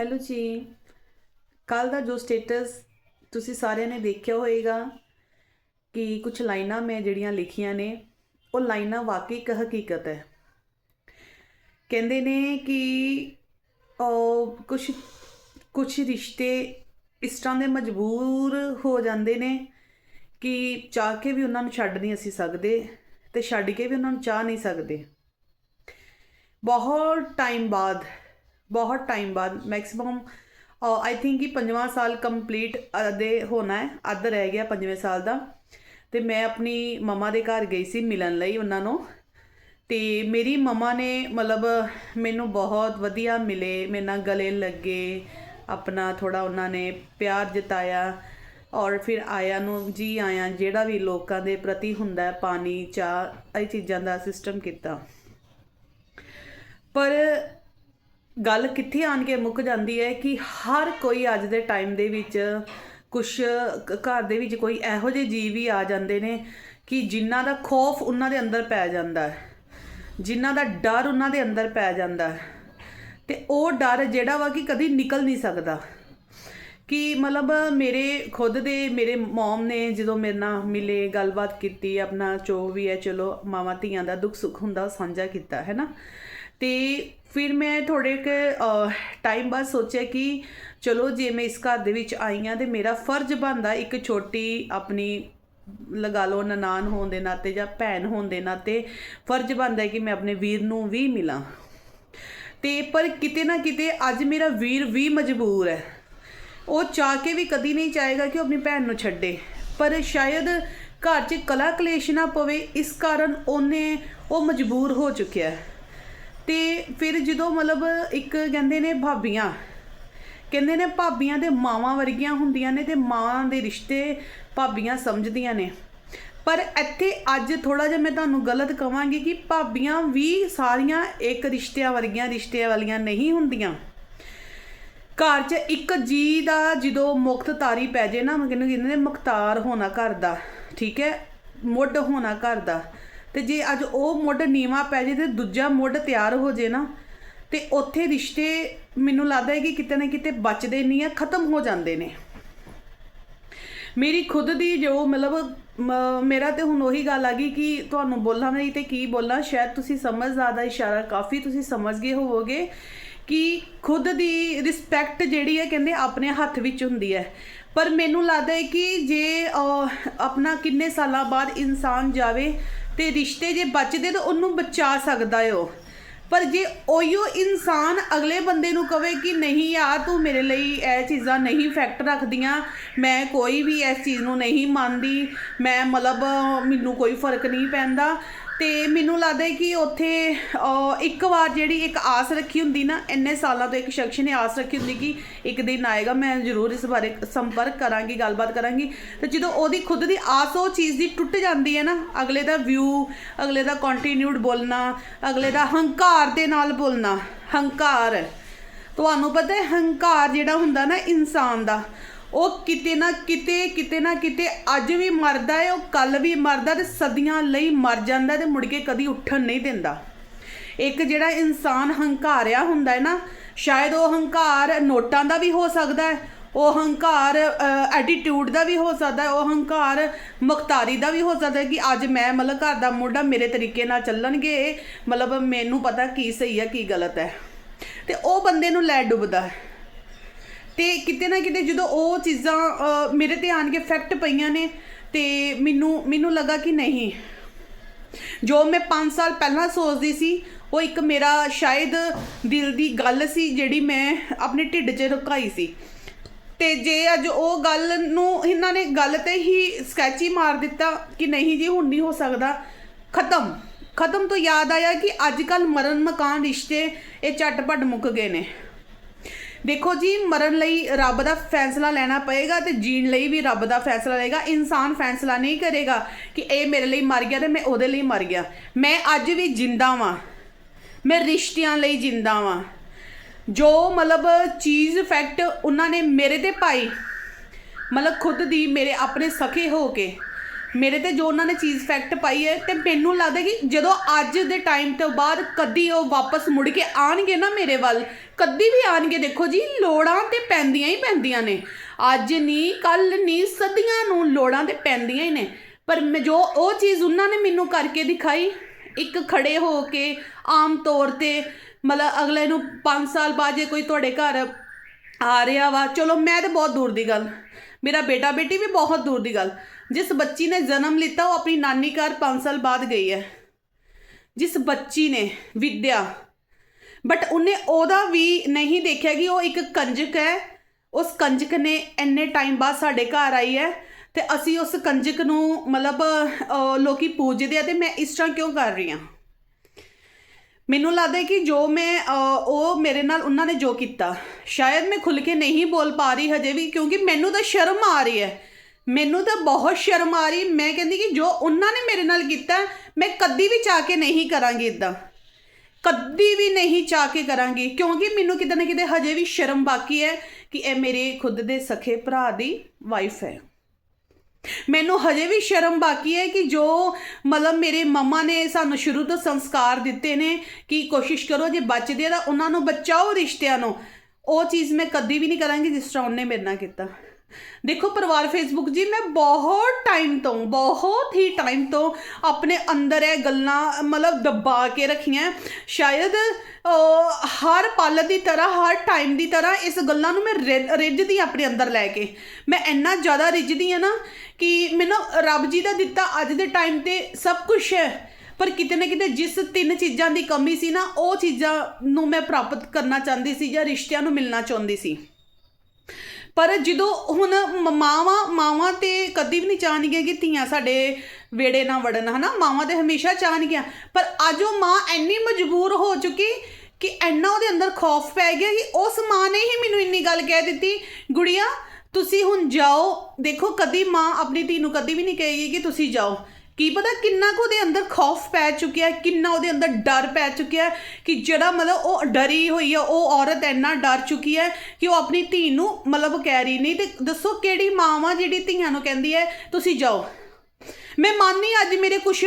Hello ਜੀ ਕੱਲ ਦਾ ਜੋ ਸਟੇਟਸ ਤੁਸੀਂ ਸਾਰਿਆਂ ਨੇ ਦੇਖਿਆ ਹੋਵੇਗਾ ਕਿ ਕੁਝ ਲਾਈਨਾਂ ਮੈਂ ਜਿਹੜੀਆਂ ਲਿਖੀਆਂ ਨੇ, ਉਹ ਲਾਈਨਾਂ ਵਾਕਈ ਇੱਕ ਹਕੀਕਤ ਹੈ। ਕਹਿੰਦੇ ਨੇ ਕਿ ਉਹ ਕੁਝ ਕੁਝ ਰਿਸ਼ਤੇ ਇਸ ਤਰ੍ਹਾਂ ਦੇ ਮਜਬੂਰ ਹੋ ਜਾਂਦੇ ਨੇ ਕਿ ਚਾਹ ਕੇ ਵੀ ਉਹਨਾਂ ਨੂੰ ਛੱਡ ਨਹੀਂ ਅਸੀਂ ਸਕਦੇ ਤੇ ਛੱਡ ਕੇ ਵੀ ਉਹਨਾਂ ਨੂੰ ਚਾਹ ਨਹੀਂ ਸਕਦੇ। ਬਹੁਤ ਟਾਈਮ ਬਾਅਦ ਬਹੁਤ ਟਾਈਮ ਬਾਅਦ ਮੈਕਸਿਮਮ ਆਈ ਥਿੰਕ ਕਿ ਪੰਜਵਾਂ ਸਾਲ ਕੰਪਲੀਟ ਦੇ ਹੋਣਾ ਹੈ, ਅੱਧ ਰਹਿ ਗਿਆ ਪੰਜਵੇਂ ਸਾਲ ਦਾ। ਤੇ ਮੈਂ ਆਪਣੀ ਮਮਾ ਦੇ ਘਰ ਗਈ ਸੀ ਮਿਲਣ ਲਈ ਉਹਨਾਂ ਨੂੰ। ਤੇ ਮੇਰੀ ਮਮਾ ਨੇ ਮਤਲਬ ਮੈਨੂੰ ਬਹੁਤ ਵਧੀਆ ਮਿਲੇ, ਮੇਰੇ ਨਾਲ ਗਲੇ ਲੱਗੇ, ਆਪਣਾ ਥੋੜਾ ਉਹਨਾਂ ਨੇ ਪਿਆਰ ਜਤਾਇਆ। ਔਰ ਫਿਰ ਆਇਆ ਨੂੰ, ਜੀ ਆਇਆ, ਜਿਹੜਾ ਵੀ ਲੋਕਾਂ ਦੇ ਪ੍ਰਤੀ ਹੁੰਦਾ ਹੈ, ਪਾਣੀ, ਚਾਹ, ਇਹ ਚੀਜ਼ਾਂ ਦਾ ਸਿਸਟਮ ਕੀਤਾ। ਪਰ ਗੱਲ ਕਿੱਥੇ ਆਣ ਕੇ ਮੁੱਕ ਜਾਂਦੀ ਹੈ ਕਿ ਹਰ ਕੋਈ ਅੱਜ ਦੇ ਟਾਈਮ ਦੇ ਵਿੱਚ ਕੁਛ ਘਰ ਦੇ ਵਿੱਚ ਕੋਈ ਇਹੋ ਜਿਹੇ ਜੀਵ ਵੀ ਆ ਜਾਂਦੇ ਨੇ ਕਿ ਜਿਨ੍ਹਾਂ ਦਾ ਖੌਫ ਉਹਨਾਂ ਦੇ ਅੰਦਰ ਪੈ ਜਾਂਦਾ ਹੈ। ਜਿਨ੍ਹਾਂ ਦਾ ਡਰ ਉਹਨਾਂ ਦੇ ਅੰਦਰ ਪੈ ਜਾਂਦਾ ਹੈ। ਤੇ ਉਹ ਡਰ ਜਿਹੜਾ ਵਾ ਕਿ ਕਦੀ ਨਿਕਲ ਨਹੀਂ ਸਕਦਾ। ਕਿ ਮਤਲਬ ਮੇਰੇ ਖੁਦ ਦੇ ਮੇਰੇ ਮਮ ਨੇ ਜਦੋਂ ਮੇਰੇ ਨਾਲ ਮਿਲੇ, ਗੱਲਬਾਤ ਕੀਤੀ, ਆਪਣਾ ਜੋ ਵੀ ਹੈ, ਚਲੋ ਮਾਵਾਂ ਧੀਆਂ ਦਾ ਦੁੱਖ ਸੁੱਖ ਹੁੰਦਾ ਸਾਂਝਾ ਕੀਤਾ, ਹੈ ਨਾ? ਤੇ ਫਿਰ ਮੈਂ ਥੋੜੇ ਕਿ ਟਾਈਮ ਬਾਅਦ ਸੋਚਿਆ ਕਿ ਚਲੋ ਜੇ ਮੈਂ ਇਸ ਘਰ ਦੇ ਵਿੱਚ ਆਈ ਹਾਂ ਤੇ ਮੇਰਾ ਫਰਜ਼ ਬਣਦਾ ਇੱਕ ਛੋਟੀ ਆਪਣੀ ਲਗਾ ਲਓ ਨਨਾਨ ਹੋਣ ਦੇ ਨਾਤੇ ਜਾਂ ਭੈਣ ਹੋਣ ਦੇ ਨਾਤੇ ਫਰਜ਼ ਬਣਦਾ ਹੈ ਕਿ ਮੈਂ ਆਪਣੇ ਵੀਰ ਨੂੰ ਵੀ ਮਿਲਾਂ। ਤੇ ਪਰ ਕਿਤੇ ਨਾ ਕਿਤੇ ਅੱਜ ਮੇਰਾ ਵੀਰ ਵੀ ਮਜਬੂਰ ਹੈ। ਉਹ ਚਾਹ ਕੇ ਵੀ ਕਦੀ ਨਹੀਂ ਚਾਹੇਗਾ ਕਿ ਉਹ ਆਪਣੀ ਭੈਣ ਨੂੰ ਛੱਡੇ। ਪਰ ਸ਼ਾਇਦ ਘਰ 'ਚ ਕਲਾ ਕਲੇਸ਼ ਨਾ ਪਵੇ, ਇਸ ਕਾਰਨ ਉਹਨੇ, ਉਹ ਮਜਬੂਰ ਹੋ ਚੁੱਕਿਆ ਹੈ। ਤੇ ਫਿਰ ਜਦੋਂ ਮਤਲਬ ਇੱਕ ਕਹਿੰਦੇ ਨੇ ਭਾਬੀਆਂ, ਕਹਿੰਦੇ ਨੇ ਭਾਬੀਆਂ ਦੇ ਮਾਵਾਂ ਵਰਗੀਆਂ ਹੁੰਦੀਆਂ ਨੇ ਤੇ ਮਾਂ ਦੇ ਰਿਸ਼ਤੇ ਭਾਬੀਆਂ ਸਮਝਦੀਆਂ ਨੇ। ਪਰ ਇੱਥੇ ਅੱਜ ਥੋੜਾ ਜਿਹਾ ਮੈਂ ਤੁਹਾਨੂੰ ਗਲਤ ਕਵਾਂਗੀ ਕਿ ਭਾਬੀਆਂ ਵੀ ਸਾਰੀਆਂ ਇੱਕ ਰਿਸ਼ਤਿਆਂ ਵਰਗੀਆਂ ਰਿਸ਼ਤਿਆਂ ਵਾਲੀਆਂ ਨਹੀਂ ਹੁੰਦੀਆਂ। ਘਰ 'ਚ ਇੱਕ ਜੀ ਦਾ ਜਦੋਂ ਮੁਕਤ ਤਾਰੀ ਪੈ ਜੇ ਨਾ ਮੈਨੂੰ ਕਹਿੰਦੇ ਨੇ ਮੁਖਤਾਰ ਹੋਣਾ ਘਰ ਦਾ, ਠੀਕ ਹੈ, ਮੁੱਢ ਹੋਣਾ ਘਰ ਦਾ। ਤੇ ਜੇ ਅੱਜ ਉਹ ਮੁੱਢ ਨੀਵਾ ਪੈ ਜੇ ਤੇ ਦੂਜਾ ਮੁੱਢ ਤਿਆਰ ਹੋ ਜੇ ਨਾ, ਤੇ ਉੱਥੇ ਰਿਸ਼ਤੇ ਮੈਨੂੰ ਲੱਗਦਾ ਹੈ ਕਿ ਕਿਤੇ ਨਾ ਕਿਤੇ ਬਚਦੇ ਨਹੀਂ ਆ, ਖਤਮ ਹੋ ਜਾਂਦੇ ਨੇ। ਮੇਰੀ ਖੁਦ ਦੀ ਜੋ ਮਤਲਬ, ਮ- ਮੇਰਾ ਤੇ ਹੁਣ ਉਹੀ ਗੱਲ ਆ ਗਈ ਕਿ ਤੁਹਾਨੂੰ ਬੋਲਾਂ ਨਹੀਂ ਤੇ ਕੀ ਬੋਲਾਂ, ਸ਼ਾਇਦ ਤੁਸੀਂ ਸਮਝ ਜ਼ਿਆਦਾ ਇਸ਼ਾਰਾ ਕਾਫੀ ਤੁਸੀਂ ਸਮਝ ਗਏ ਹੋਵੋਗੇ ਕਿ ਖੁਦ ਦੀ ਰਿਸਪੈਕਟ ਜਿਹੜੀ ਹੈ ਕਹਿੰਦੇ ਆਪਣੇ ਹੱਥ ਵਿੱਚ ਹੁੰਦੀ ਹੈ। ਪਰ ਮੈਨੂੰ ਲੱਗਦਾ ਹੈ ਕਿ ਜੇ ਆਪਣਾ ਕਿੰਨੇ ਸਾਲਾਂ ਬਾਅਦ ਇਨਸਾਨ ਜਾਵੇ ਤੇ ਰਿਸ਼ਤੇ ਜੇ ਬਚਦੇ ਤਾਂ ਉਹਨੂੰ ਬਚਾ ਸਕਦਾ ਓ ਪਰ ਜੇ ਉਹੀਓ ਇਨਸਾਨ ਅਗਲੇ ਬੰਦੇ ਨੂੰ ਕਵੇ ਕਿ ਨਹੀਂ ਯਾਰ ਤੂੰ ਮੇਰੇ ਲਈ ਇਹ ਚੀਜ਼ਾਂ ਨਹੀਂ ਫੈਕਟ ਰੱਖਦੀਆਂ, ਮੈਂ ਕੋਈ ਵੀ ਇਸ ਚੀਜ਼ ਨੂੰ ਨਹੀਂ ਮੰਨਦੀ, ਮੈਂ ਮਤਲਬ ਮੈਨੂੰ ਕੋਈ ਫ਼ਰਕ ਨਹੀਂ ਪੈਂਦਾ ਤੇ ਮੈਨੂੰ ਲੱਗਦਾ ਹੈ ਕਿ ਉੱਥੇ ਇੱਕ ਵਾਰ ਜਿਹੜੀ ਇੱਕ ਆਸ ਰੱਖੀ ਹੁੰਦੀ ਨਾ, ਇੰਨੇ ਸਾਲਾਂ ਤੋਂ ਇੱਕ ਸ਼ਖਸ ਨੇ ਆਸ ਰੱਖੀ ਹੁੰਦੀ ਕਿ ਇੱਕ ਦਿਨ ਆਏਗਾ, ਮੈਂ ਜ਼ਰੂਰ ਇਸ ਬਾਰੇ ਸੰਪਰਕ ਕਰਾਂਗੀ, ਗੱਲਬਾਤ ਕਰਾਂਗੀ। ਤੇ ਜਦੋਂ ਉਹਦੀ ਖੁਦ ਦੀ ਆਸ ਉਹ ਚੀਜ਼ ਦੀ ਟੁੱਟ ਜਾਂਦੀ ਹੈ ਨਾ, ਅਗਲੇ ਦਾ ਵਿਊ ਅਗਲੇ ਦਾ ਕੰਟੀਨਿਊਡ ਬੋਲਣਾ, ਅਗਲੇ ਦਾ ਹੰਕਾਰ ਦੇ ਨਾਲ ਬੋਲਣਾ, ਹੰਕਾਰ। ਤੁਹਾਨੂੰ ਪਤਾ ਹੈ, ਹੰਕਾਰ ਜਿਹੜਾ ਹੁੰਦਾ ਨਾ ਇਨਸਾਨ ਦਾ ਉਹ ਕਿਤੇ ਨਾ ਕਿਤੇ ਕਿਤੇ ਨਾ ਕਿਤੇ ਅੱਜ ਵੀ ਮਰਦਾ ਹੈ ਉਹ ਕੱਲ ਵੀ ਮਰਦਾ ਤੇ ਸਦੀਆਂ ਲਈ ਮਰ ਜਾਂਦਾ ਤੇ ਮੁੜ ਕੇ ਕਦੀ ਉੱਠਣ ਨਹੀਂ ਦਿੰਦਾ। ਇੱਕ ਜਿਹੜਾ ਇਨਸਾਨ ਹੰਕਾਰਿਆ ਹੁੰਦਾ ਹੈ ਨਾ, ਸ਼ਾਇਦ ਉਹ ਹੰਕਾਰ ਨੋਟਾਂ ਦਾ ਵੀ ਹੋ ਸਕਦਾ ਹੈ ਉਹ ਹੰਕਾਰ ਐਟੀਟਿਊਡ ਦਾ ਵੀ ਹੋ ਸਕਦਾ ਹੈ ਉਹ ਹੰਕਾਰ ਮੁਖਤਾਰੀ ਦਾ ਵੀ ਹੋ ਸਕਦਾ ਹੈ ਕਿ ਅੱਜ ਮੈਂ ਮਤਲਬ ਘਰ ਦਾ ਮੋਢਾ ਮੇਰੇ ਤਰੀਕੇ ਨਾਲ ਚੱਲਣਗੇ, ਮਤਲਬ ਮੈਨੂੰ ਪਤਾ ਕੀ ਸਹੀ ਹੈ ਕੀ ਗਲਤ ਹੈ ਤੇ ਉਹ ਬੰਦੇ ਨੂੰ ਲੈ ਡੁੱਬਦਾ ਹੈ ਤੇ ਕਿਤੇ ਨਾ ਕਿਤੇ ਜਦੋਂ ਉਹ ਚੀਜ਼ਾਂ ਮੇਰੇ ਤੇ ਆਣ ਕੇ ਫੈਕਟ ਪਈਆਂ ਨੇ, ਤੇ ਮੈਨੂੰ ਮੈਨੂੰ ਲੱਗਾ ਕਿ ਨਹੀਂ। ਜੋ ਮੈਂ 5 ਸਾਲ ਪਹਿਲਾਂ ਸੋਚਦੀ ਸੀ, ਉਹ ਇੱਕ ਮੇਰਾ ਸ਼ਾਇਦ ਦਿਲ ਦੀ ਗੱਲ ਸੀ, ਜਿਹੜੀ ਮੈਂ ਆਪਣੇ ਢਿੱਡ 'ਚ ਰੁਕਾਈ ਸੀ। ਤੇ ਜੇ ਅੱਜ ਉਹ ਗੱਲ ਨੂੰ ਇਹਨਾਂ ਨੇ ਗੱਲ ਤੇ ਹੀ ਸਕੈਚ ਹੀ ਮਾਰ ਦਿੱਤਾ ਕਿ ਨਹੀਂ ਜੀ, ਹੁਣ ਨਹੀਂ ਹੋ ਸਕਦਾ, ਖਤਮ। ਖਤਮ ਤੋਂ ਯਾਦ ਆਇਆ ਕਿ ਅੱਜ ਕੱਲ ਮਰਨ ਮਕਾਨ ਰਿਸ਼ਤੇ ਇਹ ਝਟਪਟ ਮੁੱਕ ਗਏ ਨੇ। ਦੇਖੋ ਜੀ, ਮਰਨ ਲਈ ਰੱਬ ਦਾ ਫੈਸਲਾ ਲੈਣਾ ਪਏਗਾ ਤੇ ਜੀਣ ਲਈ ਵੀ ਰੱਬ ਦਾ ਫੈਸਲਾ ਲਏਗਾ। ਇਨਸਾਨ ਫੈਸਲਾ ਨਹੀਂ ਕਰੇਗਾ ਕਿ ਇਹ ਮੇਰੇ ਲਈ ਮਰ ਗਿਆ ਤੇ ਮੈਂ ਉਹਦੇ ਲਈ ਮਰ ਗਿਆ। ਮੈਂ ਅੱਜ ਵੀ ਜਿੰਦਾ ਵਾਂ। ਮੈਂ ਰਿਸ਼ਤਿਆਂ ਲਈ ਜਿੰਦਾ ਵਾਂ। ਜੋ ਮਤਲਬ ਚੀਜ਼ ਫੈਕਟ ਉਹਨਾਂ ਨੇ ਮੇਰੇ ਤੇ ਪਾਈ, ਮਤਲਬ ਖੁਦ ਦੀ, ਮੇਰੇ ਆਪਣੇ ਸਖੇ ਹੋ ਕੇ, ਮੇਰੇ ਤੇ ਜੋ ਉਹਨਾਂ ਨੇ ਚੀਜ਼ ਫੈਕਟ ਪਾਈ ਹੈ ਤੇ ਮੈਨੂੰ ਲੱਗਦਾ ਕਿ ਜਦੋਂ ਅੱਜ ਦੇ ਟਾਈਮ ਤੋਂ ਬਾਅਦ ਕਦੀ ਉਹ ਵਾਪਸ ਮੁੜ ਕੇ ਆਣਗੇ ਨਾ ਮੇਰੇ ਵੱਲ ਕਦੀ ਵੀ ਆਣਗੇ, ਦੇਖੋ ਜੀ, ਲੋੜਾਂ ਤੇ ਪੈਂਦੀਆਂ ਹੀ ਪੈਂਦੀਆਂ ਨੇ। ਅੱਜ ਨਹੀਂ ਕੱਲ ਨਹੀਂ ਸਦੀਆਂ ਨੂੰ ਲੋੜਾਂ ਤੇ ਪੈਂਦੀਆਂ ਹੀ ਨੇ। ਪਰ ਮੈਂ ਜੋ ਉਹ ਚੀਜ਼ ਉਹਨਾਂ ਨੇ ਮੈਨੂੰ ਕਰਕੇ ਦਿਖਾਈ, ਇੱਕ ਖੜੇ ਹੋ ਕੇ ਆਮ ਤੌਰ ਤੇ, ਮਤਲਬ ਅਗਲੇ ਨੂੰ 5 ਸਾਲ ਬਾਅਦ ਜੇ ਕੋਈ ਤੁਹਾਡੇ ਘਰ ਆ ਰਿਹਾ ਵਾ, ਚਲੋ ਮੈਂ ਤੇ ਬਹੁਤ ਦੂਰ ਦੀ ਗੱਲ। ਮੇਰਾ ਬੇਟਾ ਬੇਟੀ ਵੀ ਬਹੁਤ ਦੂਰ ਦੀ ਗੱਲ। ਜਿਸ ਬੱਚੀ ਨੇ ਜਨਮ ਲਿੱਤਾ, ਉਹ ਆਪਣੀ ਨਾਨੀ ਘਰ 5 ਸਾਲ ਬਾਅਦ ਗਈ ਹੈ। ਜਿਸ ਬੱਚੀ ਨੇ, ਵਿਦਿਆ ਬਟ ਉਹਨੇ ਉਹਦਾ ਵੀ ਨਹੀਂ ਦੇਖਿਆ ਕਿ ਉਹ ਇੱਕ ਕੰਜਕ ਹੈ। ਉਸ ਕੰਜਕ ਨੇ ਇੰਨੇ ਟਾਈਮ ਬਾਅਦ ਸਾਡੇ ਘਰ ਆਈ ਹੈ ਤੇ ਅਸੀਂ ਉਸ ਕੰਜਕ ਨੂੰ ਮਤਲਬ ਅਹ, ਲੋਕੀ ਪੂਜਦੇ ਆ ਤੇ ਮੈਂ ਇਸ ਤਰ੍ਹਾਂ ਕਿਉਂ ਕਰ ਰਹੀ ਹਾਂ? ਮੈਨੂੰ ਲੱਗਦਾ ਹੈ ਕਿ ਜੋ ਮੈਂ ਉਹ ਮੇਰੇ ਨਾਲ ਉਹਨਾਂ ਨੇ ਜੋ ਕੀਤਾ ਸ਼ਾਇਦ ਮੈਂ ਖੁੱਲ ਕੇ ਨਹੀਂ ਬੋਲ ਪਾ ਰਹੀ ਹਜੇ ਵੀ ਕਿਉਂਕਿ ਮੈਨੂੰ ਤਾਂ ਸ਼ਰਮ ਆ ਰਹੀ ਹੈ। ਮੈਨੂੰ ਤਾਂ ਬਹੁਤ ਸ਼ਰਮ ਆ ਰਹੀ ਮੈਂ ਕਹਿੰਦੀ ਕਿ ਜੋ ਉਹਨਾਂ ਨੇ ਮੇਰੇ ਨਾਲ ਕੀਤਾ ਮੈਂ ਕਦੀ ਵੀ ਚਾਹ ਕੇ ਨਹੀਂ ਕਰਾਂਗੀ ਇਦਾਂ ਕਦੀ ਵੀ ਨਹੀਂ ਚਾਹ ਕੇ ਕਰਾਂਗੀ, ਕਿਉਂਕਿ ਮੈਨੂੰ ਕਿਤੇ ਨਾ ਕਿਤੇ ਹਜੇ ਵੀ ਸ਼ਰਮ ਬਾਕੀ ਹੈ ਕਿ ਇਹ ਮੇਰੇ ਖੁਦ ਦੇ ਸਖੇ ਭਰਾ ਦੀ ਵਾਈਫ ਹੈ। ਮੈਨੂੰ ਹਜੇ ਵੀ ਸ਼ਰਮ ਬਾਕੀ ਹੈ ਕਿ ਜੋ ਮਤਲਬ ਮੇਰੇ ਮਮਾ ਨੇ ਸਾਨੂੰ ਸ਼ੁਰੂ ਤੋਂ ਸੰਸਕਾਰ ਦਿੱਤੇ ਨੇ ਕਿ ਕੋਸ਼ਿਸ਼ ਕਰੋ ਜੇ ਬਚਦੇ ਆ ਤਾਂ ਉਹਨਾਂ ਨੂੰ ਬਚਾਓ ਰਿਸ਼ਤਿਆਂ ਨੂੰ। ਉਹ ਚੀਜ਼ ਮੈਂ ਕਦੀ ਵੀ ਨਹੀਂ ਕਰਾਂਗੀ ਜਿਸ ਤਰ੍ਹਾਂ ਉਹਨੇ ਮੇਰੇ ਨਾਲ ਕੀਤਾ। ਦੇਖੋ ਪਰਿਵਾਰ ਫੇਸਬੁੱਕ ਜੀ, ਮੈਂ ਬਹੁਤ ਟਾਈਮ ਤੋਂ, ਬਹੁਤ ਹੀ ਟਾਈਮ ਤੋਂ ਆਪਣੇ ਅੰਦਰ ਇਹ ਗੱਲਾਂ, ਮਤਲਬ ਦਬਾ ਕੇ ਰੱਖੀਆਂ। ਸ਼ਾਇਦ ਹਰ ਪਲ ਦੀ ਤਰ੍ਹਾਂ, ਹਰ ਟਾਈਮ ਦੀ ਤਰ੍ਹਾਂ ਇਸ ਗੱਲਾਂ ਨੂੰ ਮੈਂ ਰਿ- ਰਿੱਝਦੀ ਆਪਣੇ ਅੰਦਰ ਲੈ ਕੇ। ਮੈਂ ਇੰਨਾ ਜ਼ਿਆਦਾ ਰਿੱਝਦੀ ਆ ਨਾ ਕਿ ਮੈਨੂੰ ਰੱਬ ਜੀ ਦਾ ਦਿੱਤਾ ਅੱਜ ਦੇ ਟਾਈਮ ਤੇ ਸਭ ਕੁਝ ਹੈ। ਪਰ ਕਿਤੇ ਨਾ ਕਿਤੇ ਜਿਸ ਤਿੰਨ ਚੀਜ਼ਾਂ ਦੀ ਕਮੀ ਸੀ ਨਾ, ਉਹ ਚੀਜ਼ਾਂ ਨੂੰ ਮੈਂ ਪ੍ਰਾਪਤ ਕਰਨਾ ਚਾਹੁੰਦੀ ਸੀ ਜਾਂ ਰਿਸ਼ਤਿਆਂ ਨੂੰ ਮਿਲਣਾ ਚਾਹੁੰਦੀ ਸੀ। ਪਰ ਜਦੋਂ ਹੁਣ ਮ- ਮਾਵਾਂ ਮਾਵਾਂ ਤੇ ਕਦੀ ਵੀ ਨਹੀਂ ਚਾਹਣਗੀਆਂ ਕਿ ਧੀਆਂ ਸਾਡੇ ਵੇੜੇ ਨਾ ਵੜਨ, ਹਨਾ? ਮਾਵਾਂ ਤੇ ਹਮੇਸ਼ਾ ਚਾਹਣਗੀਆਂ। ਪਰ ਅੱਜ ਉਹ ਮਾਂ ਇੰਨੀ ਮਜਬੂਰ ਹੋ ਚੁੱਕੀ ਕਿ ਐਨਾ ਉਹਦੇ ਅੰਦਰ ਖੌਫ ਪੈ ਗਿਆ ਕਿ ਉਸ ਮਾਂ ਨੇ ਹੀ ਮੈਨੂੰ ਇੰਨੀ ਗੱਲ ਕਹਿ ਦਿੱਤੀ, ਗੁੜੀਆ, ਤੁਸੀਂ ਹੁਣ ਜਾਓ। ਦੇਖੋ, ਕਦੀ ਮਾਂ ਆਪਣੀ ਧੀ ਨੂੰ ਕਦੀ ਵੀ ਨਹੀਂ ਕਹੇਗੀ ਕਿ ਤੁਸੀਂ ਜਾਓ। ਕੀ ਪਤਾ ਕਿੰਨਾ ਕੁ ਉਹਦੇ ਅੰਦਰ ਖੌਫ ਪੈ ਚੁੱਕਿਆ, ਕਿੰਨਾ ਉਹਦੇ ਅੰਦਰ ਡਰ ਪੈ ਚੁੱਕਿਆ ਕਿ ਜਿਹੜਾ ਮਤਲਬ ਉਹ ਡਰੀ ਹੋਈ ਹੈ ਉਹ ਔਰਤ ਇੰਨਾ ਡਰ ਚੁੱਕੀ ਹੈ ਕਿ ਉਹ ਆਪਣੀ ਧੀ ਨੂੰ ਮਤਲਬ ਕਹਿ ਰਹੀ ਨਹੀਂ। ਤੇ ਦੱਸੋ ਕਿਹੜੀ ਮਾਂ ਵਾ ਜਿਹੜੀ ਧੀਆਂ ਨੂੰ ਕਹਿੰਦੀ ਹੈ, ਤੁਸੀਂ ਜਾਓ। ਮੈਂ ਮੰਨਨੀ ਅੱਜ ਮੇਰੇ ਕੁਝ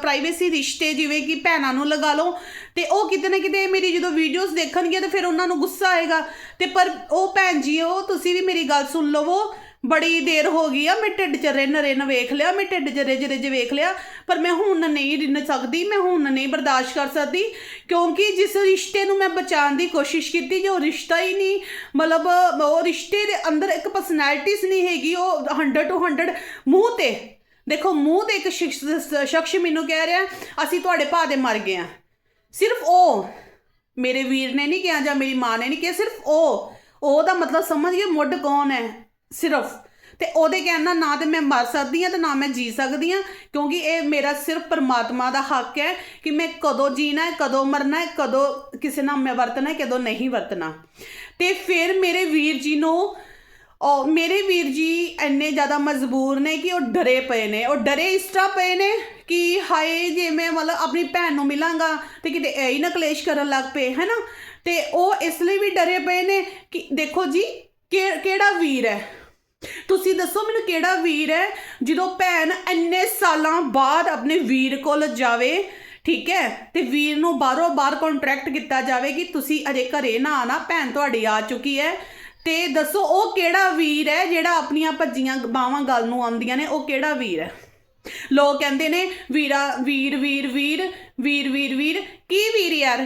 ਪ੍ਰਾਈਵੇਸੀ ਰਿਸ਼ਤੇ ਜਿਵੇਂ ਕਿ ਭੈਣਾਂ ਨੂੰ ਲਗਾ ਲਓ, ਤੇ ਉਹ ਕਿਤੇ ਨਾ ਕਿਤੇ ਮੇਰੀ ਜਦੋਂ ਵੀਡੀਓਜ਼ ਦੇਖਣਗੇ ਤੇ ਫਿਰ ਉਹਨਾਂ ਨੂੰ ਗੁੱਸਾ ਆਏਗਾ। ਤੇ ਪਰ ਉਹ ਭੈਣ ਜੀਓ, ਤੁਸੀਂ ਵੀ ਮੇਰੀ ਗੱਲ ਸੁਣ ਲਵੋ ਬੜੀ ਦੇਰ ਹੋ ਗਈ ਆ, ਮੈਂ ਢਿੱਡ ਚ ਰਿੰਨ ਰਿੰਨ ਵੇਖ ਲਿਆ, ਮੈਂ ਢਿੱਡ ਚ ਰਿਜ ਰਿਜ ਵੇਖ ਲਿਆ, ਪਰ ਮੈਂ ਹੁਣ ਨਹੀਂ ਰਿੰਨ ਸਕਦੀ, ਮੈਂ ਹੁਣ ਨਹੀਂ ਬਰਦਾਸ਼ਤ ਕਰ ਸਕਦੀ, ਕਿਉਂਕਿ ਜਿਸ ਰਿਸ਼ਤੇ ਨੂੰ ਮੈਂ ਬਚਾਉਣ ਦੀ ਕੋਸ਼ਿਸ਼ ਕੀਤੀ, ਜੋ ਰਿਸ਼ਤਾ ਹੀ ਨਹੀਂ, ਮਤਲਬ ਉਹ ਰਿਸ਼ਤੇ ਦੇ ਅੰਦਰ ਇੱਕ ਪਰਸਨੈਲਿਟੀਜ਼ ਨਹੀਂ ਹੈਗੀ, ਉਹ 100 ਟੂ 100 ਮੂੰਹ ਤੇ। ਦੇਖੋ, ਮੂੰਹ ਤੇ ਇੱਕ ਸ਼ਖਸ ਸ਼ਖਸ ਮੈਨੂੰ ਕਹਿ ਰਿਹਾ, ਅਸੀਂ ਤੁਹਾਡੇ ਭਾ ਦੇ ਮਰ ਗਏ ਆ। ਸਿਰਫ ਉਹ, ਮੇਰੇ ਵੀਰ ਨੇ ਨਹੀਂ ਕਿਹਾ ਜਾਂ ਮੇਰੀ ਮਾਂ ਨੇ ਨਹੀਂ ਕਿਹਾ, ਸਿਰਫ ਉਹ। ਉਹ ਦਾ ਮਤਲਬ ਸਮਝ ਗਏ ਮੁੱਢ ਕੌਣ ਹੈ? ਸਿਰਫ। ਤੇ ਉਹਦੇ ਕਹਿਣ ਨਾਲ ਨਾ ਤੇ ਮੈਂ ਮਰ ਸਕਦੀ ਹਾਂ ਤੇ ਨਾ ਮੈਂ ਜੀ ਸਕਦੀ ਹਾਂ, ਕਿਉਂਕਿ ਇਹ ਮੇਰਾ ਸਿਰਫ ਪਰਮਾਤਮਾ ਦਾ ਹੱਕ ਹੈ ਕਿ ਮੈਂ ਕਦੋਂ ਜੀਣਾ ਹੈ, ਕਦੋਂ ਮਰਨਾ ਹੈ, ਕਦੋਂ ਕਿਸੇ ਨਾਲ ਮੈਂ ਵਰਤਣਾ ਹੈ, ਕਦੋਂ ਨਹੀਂ ਵਰਤਣਾ। ਤੇ ਫਿਰ ਮੇਰੇ ਵੀਰ ਜੀ ਨੂੰ, ਉਹ ਮੇਰੇ ਵੀਰ ਜੀ ਇੰਨੇ ਜ਼ਿਆਦਾ ਮਜਬੂਰ ਨੇ ਕਿ ਉਹ ਡਰੇ ਪਏ ਨੇ। ਉਹ ਡਰੇ ਇਸ ਤਰ੍ਹਾਂ ਪਏ ਨੇ ਕਿ ਹਾਏ, ਜੇ ਮੈਂ ਮਤਲਬ ਆਪਣੀ ਭੈਣ ਨੂੰ ਮਿਲਾਂਗਾ ਤੇ ਕਿਤੇ ਇਹ ਹੀ ਨਾ ਕਲੇਸ਼ ਕਰਨ ਲੱਗ ਪਏ ਹੈ ਨਾ ਤੇ ਉਹ ਇਸ ਲਈ ਵੀ ਡਰੇ ਪਏ ਨੇ ਕਿ ਦੇਖੋ ਜੀ ਕਿਹੜਾ ਵੀਰ ਹੈ? ਤੁਸੀਂ ਦੱਸੋ ਮੈਨੂੰ ਕਿਹੜਾ ਵੀਰ ਹੈ ਜਦੋਂ ਭੈਣ ਇੰਨੇ ਸਾਲਾਂ ਬਾਅਦ ਆਪਣੇ ਵੀਰ ਕੋਲ ਜਾਵੇ, ਠੀਕ ਹੈ? ਤੇ ਵੀਰ ਨੂੰ ਬਾਹਰੋਂ ਬਾਹਰ ਕੰਟਰੈਕਟ ਕੀਤਾ ਜਾਵੇ ਕਿ ਤੁਸੀਂ ਅਜੇ ਘਰੇ ਨਾ ਆਣਾ ਭੈਣ ਤੁਹਾਡੀ ਆ ਚੁੱਕੀ ਹੈ। ਤੇ ਦੱਸੋ ਉਹ ਕਿਹੜਾ ਵੀਰ ਹੈ ਜਿਹੜਾ ਆਪਣੀਆਂ ਭੱਜੀਆਂ ਬਾਵਾਂ ਗੱਲ ਨੂੰ ਆਉਂਦੀਆਂ ਨੇ, ਉਹ ਕਿਹੜਾ ਵੀਰ ਹੈ? ਲੋਕ ਕਹਿੰਦੇ ਨੇ, ਵੀਰਾ, ਵੀਰ ਵੀਰ ਵੀਰ ਵੀਰ ਵੀਰ ਵੀਰ, ਕੀ ਵੀਰ ਯਾਰ?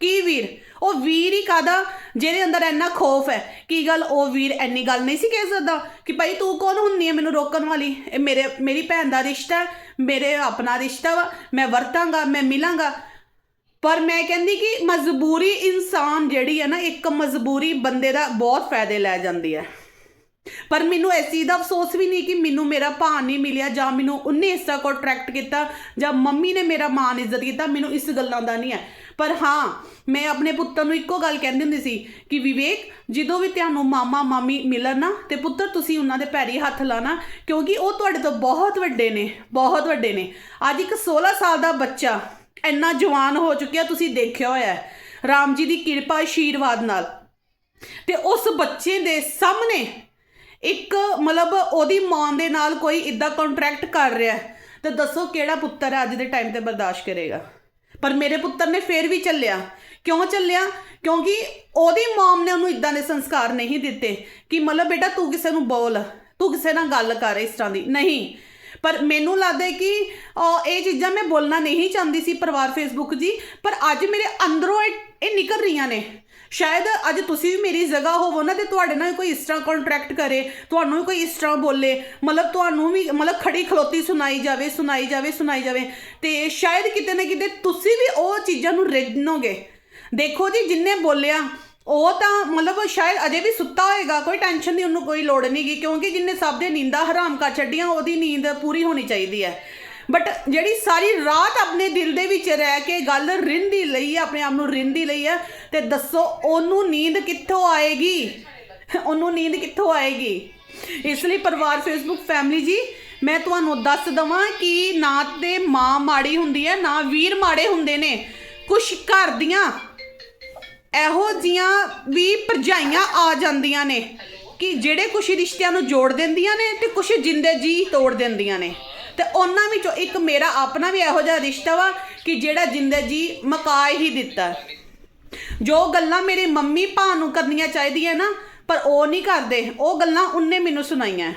ਕੀ ਵੀਰ? ਉਹ ਵੀਰ ਹੀ ਕਾਦਾ ਜਿਹਦੇ ਅੰਦਰ ਇੰਨਾ ਖੋਫ ਹੈ। ਕੀ ਗੱਲ? ਉਹ ਵੀਰ ਇੰਨੀ ਗੱਲ ਨਹੀਂ ਸੀ ਕਹਿ ਸਕਦਾ ਕਿ ਭਾਈ ਤੂੰ ਕੌਣ ਹੁੰਨੀ ਹੈ ਮੈਨੂੰ ਰੋਕਣ ਵਾਲੀ? ਇਹ ਮੇਰੇ, ਮੇਰੀ ਭੈਣ ਦਾ ਰਿਸ਼ਤਾ ਮੇਰੇ ਆਪਣਾ ਰਿਸ਼ਤਾ ਵਾ, ਮੈਂ ਵਰਤਾਂਗਾ, ਮੈਂ ਮਿਲਾਂਗਾ। ਪਰ ਮੈਂ ਕਹਿੰਦੀ ਕਿ ਮਜਬੂਰੀ ਇਨਸਾਨ ਜਿਹੜੀ ਹੈ ਨਾ, ਇੱਕ ਮਜਬੂਰੀ ਬੰਦੇ ਦਾ ਬਹੁਤ ਫਾਇਦੇ ਲੈ ਜਾਂਦੀ ਹੈ। ਪਰ ਮੈਨੂੰ ਇਸ ਚੀਜ਼ ਦਾ ਅਫਸੋਸ ਵੀ ਨਹੀਂ ਕਿ ਮੈਨੂੰ ਮੇਰਾ ਭਾਅ ਨਹੀਂ ਮਿਲਿਆ ਜਾਂ ਮੈਨੂੰ ਉਹਨੇ ਇਸ ਤਰ੍ਹਾਂ ਕੰਟਰੈਕਟ ਕੀਤਾ ਜਾਂ ਮੰਮੀ ਨੇ ਮੇਰਾ ਮਾਨ ਇੱਜ਼ਤ ਕੀਤਾ, ਮੈਨੂੰ ਇਸ ਗੱਲਾਂ ਦਾ ਨਹੀਂ ਹੈ। ਪਰ ਹਾਂ ਮੈਂ ਆਪਣੇ ਪੁੱਤਰ ਨੂੰ ਇੱਕੋ ਗੱਲ ਕਹਿੰਦੀ ਹੁੰਦੀ ਸੀ ਕਿ ਵਿਵੇਕ ਜਦੋਂ ਵੀ ਤੁਹਾਨੂੰ ਮਾਮਾ ਮਾਮੀ ਮਿਲਣ ਨਾ ਤੇ ਪੁੱਤਰ ਤੁਸੀਂ ਉਹਨਾਂ ਦੇ ਪੈਰੀ ਹੱਥ ਲਾਣਾ ਕਿਉਂਕਿ ਉਹ ਤੁਹਾਡੇ ਤੋਂ ਬਹੁਤ ਵੱਡੇ ਨੇ ਬਹੁਤ ਵੱਡੇ ਨੇ। ਅੱਜ ਇੱਕ 16 ਸਾਲ ਦਾ ਬੱਚਾ ਇੰਨਾ ਜਵਾਨ ਹੋ ਚੁੱਕਿਆ ਤੁਸੀਂ ਦੇਖਿਆ ਹੋਇਆ ਰਾਮ ਜੀ ਦੀ ਕਿਰਪਾ ਆਸ਼ੀਰਵਾਦ ਨਾਲ। ਤੇ ਉਸ ਬੱਚੇ ਦੇ ਸਾਹਮਣੇ ਇੱਕ ਮਤਲਬ ਉਹਦੀ ਮਾਂ ਦੇ ਨਾਲ ਕੋਈ ਇਦਾਂ ਕੰਟਰੈਕਟ ਕਰ ਰਿਹਾ ਹੈ, ਤੇ ਦੱਸੋ ਕਿਹੜਾ ਪੁੱਤਰ ਹੈ ਅੱਜ ਦੇ ਟਾਈਮ ਤੇ ਬਰਦਾਸ਼ਤ ਕਰੇਗਾ। ਪਰ ਮੇਰੇ ਪੁੱਤਰ ਨੇ ਫੇਰ ਵੀ ਚੱਲਿਆ। ਕਿਉਂ ਚੱਲਿਆ? ਕਿਉਂਕਿ ਉਹਦੀ ਮਮ ਨੇ ਉਹਨੂੰ ਇਦਾਂ ਦੇ ਸੰਸਕਾਰ ਨਹੀਂ ਦਿੱਤੇ ਕਿ ਮਤਲਬ ਬੇਟਾ ਤੂੰ ਕਿਸੇ ਨੂੰ ਬੋਲ, ਤੂੰ ਕਿਸੇ ਨਾਲ ਗੱਲ ਕਰ ਇਸ ਤਰ੍ਹਾਂ ਦੀ। ਨਹੀਂ। ਪਰ ਮੈਨੂੰ ਲੱਗਦਾ ਕਿ ਇਹ ਚੀਜ਼ਾਂ ਮੈਂ ਬੋਲਣਾ ਨਹੀਂ ਚਾਹੁੰਦੀ ਸੀ ਪਰਿਵਾਰ ਫੇਸਬੁੱਕ ਜੀ, ਪਰ ਅੱਜ ਮੇਰੇ ਅੰਦਰੋਂ ਇਹ ਇਹ ਨਿਕਲ ਰਹੀਆਂ ਨੇ। ਸ਼ਾਇਦ ਅੱਜ ਤੁਸੀਂ ਵੀ ਮੇਰੀ ਜਗ੍ਹਾ ਹੋਵੋ ਨਾ ਤੇ ਤੁਹਾਡੇ ਨਾਲ ਕੋਈ ਇਸ ਤਰ੍ਹਾਂ ਕੰਟਰੈਕਟ ਕਰੇ, ਤੁਹਾਨੂੰ ਵੀ ਕੋਈ ਇਸ ਤਰ੍ਹਾਂ ਬੋਲੇ, ਮਤਲਬ ਤੁਹਾਨੂੰ ਵੀ, ਮਤਲਬ ਖੜੀ ਖਲੋਤੀ ਸੁਣਾਈ ਜਾਵੇ ਸੁਣਾਈ ਜਾਵੇ ਸੁਣਾਈ ਜਾਵੇ, ਤੇ ਸ਼ਾਇਦ ਕਿਤੇ ਨਾ ਕਿਤੇ ਤੁਸੀਂ ਵੀ ਉਹ ਚੀਜ਼ਾਂ ਨੂੰ ਰਿਝਣੋਗੇ ਦੇਖੋ ਜੀ, ਜਿੰਨੇ ਬੋਲਿਆ, ਉਹ ਤਾਂ ਮਤਲਬ ਸ਼ਾਇਦ ਅਜੇ ਵੀ ਸੁੱਤਾ ਹੋਏਗਾ, ਕੋਈ ਟੈਨਸ਼ਨ ਦੀ ਉਹਨੂੰ ਕੋਈ ਲੋੜ ਨਹੀਂਗੀ ਕਿਉਂਕਿ ਜਿੰਨੇ ਸਭ ਦੇ ਨੀਂਦਾਂ ਹਰਾਮ ਕਰ ਛੱਡੀਆਂ, ਉਹਦੀ ਨੀਂਦ ਪੂਰੀ ਹੋਣੀ ਚਾਹੀਦੀ ਹੈ। ਬਟ ਜਿਹੜੀ ਸਾਰੀ ਰਾਤ ਆਪਣੇ ਦਿਲ ਦੇ ਵਿੱਚ ਰਹਿ ਕੇ ਗੱਲ ਰਿੰਦੀ ਲਈ ਹੈ ਆਪਣੇ ਆਪ ਨੂੰ ਰਿੰਦੀ ਲਈ ਹੈ ਤੇ ਦੱਸੋ ਉਹਨੂੰ ਨੀਂਦ ਕਿੱਥੋਂ ਆਏਗੀ? ਉਹਨੂੰ ਨੀਂਦ ਕਿੱਥੋਂ ਆਏਗੀ? ਇਸ ਲਈ ਪਰਿਵਾਰ ਫੇਸਬੁੱਕ ਫੈਮਿਲੀ ਜੀ, ਮੈਂ ਤੁਹਾਨੂੰ ਦੱਸ ਦਵਾਂ ਕਿ ਨਾ ਤੇ ਮਾਂ ਮਾੜੀ ਹੁੰਦੀ ਹੈ, ਨਾ ਵੀਰ ਮਾੜੇ ਹੁੰਦੇ ਨੇ। ਕੁਝ ਘਰ ਦੀਆਂ ਇਹੋ ਜੀਆਂ ਵੀ ਭਰਜਾਈਆਂ ਆ ਜਾਂਦੀਆਂ ਨੇ ਕਿ ਜਿਹੜੇ ਕੁਛ ਰਿਸ਼ਤਿਆਂ ਨੂੰ ਜੋੜ ਦਿੰਦੀਆਂ ਨੇ ਤੇ ਕੁਛ ਜਿੰਦੇ ਜੀ ਤੋੜ ਦਿੰਦੀਆਂ ਨੇ। ਤੇ ਉਹਨਾਂ ਵਿੱਚੋਂ ਇੱਕ ਮੇਰਾ ਆਪਣਾ ਵੀ ਇਹੋ ਜਿਹਾ ਰਿਸ਼ਤਾ ਵਾ ਕਿ ਜਿਹੜਾ ਜਿੰਦੇ ਜੀ ਮਕਾ ਹੀ ਦਿੱਤਾ। ਜੋ ਗੱਲਾਂ ਮੇਰੇ ਮੰਮੀ ਭਾ ਨੂੰ ਕਰਨੀਆਂ ਚਾਹੀਦੀਆਂ ਨਾ, ਪਰ ਉਹ ਨਹੀਂ ਕਰਦੇ। ਉਹ ਗੱਲਾਂ ਉਹਨੇ ਮੈਨੂੰ ਸੁਣਾਈਆਂ।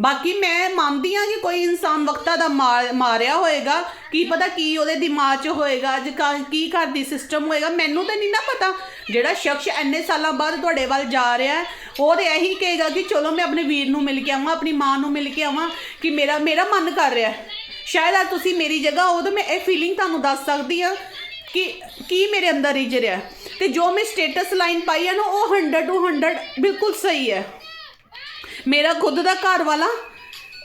ਬਾਕੀ ਮੈਂ ਮੰਨਦੀ ਹਾਂ ਕਿ ਕੋਈ ਇਨਸਾਨ ਵਕਤਾਂ ਦਾ ਮਾਰ- ਮਾਰਿਆ ਹੋਏਗਾ, ਕੀ ਪਤਾ ਕੀ ਉਹਦੇ ਦਿਮਾਗ 'ਚ ਹੋਏਗਾ, ਅੱਜ ਕੀ ਘਰ ਦੀ ਸਿਸਟਮ ਹੋਏਗਾ, ਮੈਨੂੰ ਤਾਂ ਨਹੀਂ ਨਾ ਪਤਾ। ਜਿਹੜਾ ਸ਼ਖਸ ਇੰਨੇ ਸਾਲਾਂ ਬਾਅਦ ਤੁਹਾਡੇ ਵੱਲ ਜਾ ਰਿਹਾ ਉਹ ਤੇ ਇਹੀ ਕਹੇਗਾ ਕਿ ਚਲੋ ਮੈਂ ਆਪਣੇ ਵੀਰ ਨੂੰ ਮਿਲ ਕੇ ਆਵਾਂ, ਆਪਣੀ ਮਾਂ ਨੂੰ ਮਿਲ ਕੇ ਆਵਾਂ, ਕਿ ਮੇਰਾ ਮੇਰਾ ਮਨ ਕਰ ਰਿਹਾ ਸ਼ਾਇਦ ਆ ਤੁਸੀਂ ਮੇਰੀ ਜਗ੍ਹਾ ਹੋ ਤਾਂ ਮੈਂ ਇਹ ਫੀਲਿੰਗ ਤੁਹਾਨੂੰ ਦੱਸ ਸਕਦੀ ਹਾਂ ਕਿ ਕੀ ਮੇਰੇ ਅੰਦਰ ਰਿਜ ਰਿਹਾ ਹੈ। ਤੇ ਜੋ ਮੈਂ ਸਟੇਟਸ ਲਾਈਨ ਪਾਈ ਹੈ ਨਾ, ਉਹ 100 ਟੂ 100 ਬਿਲਕੁਲ ਸਹੀ ਹੈ। ਮੇਰਾ ਖੁਦ ਦਾ ਘਰ ਵਾਲਾ,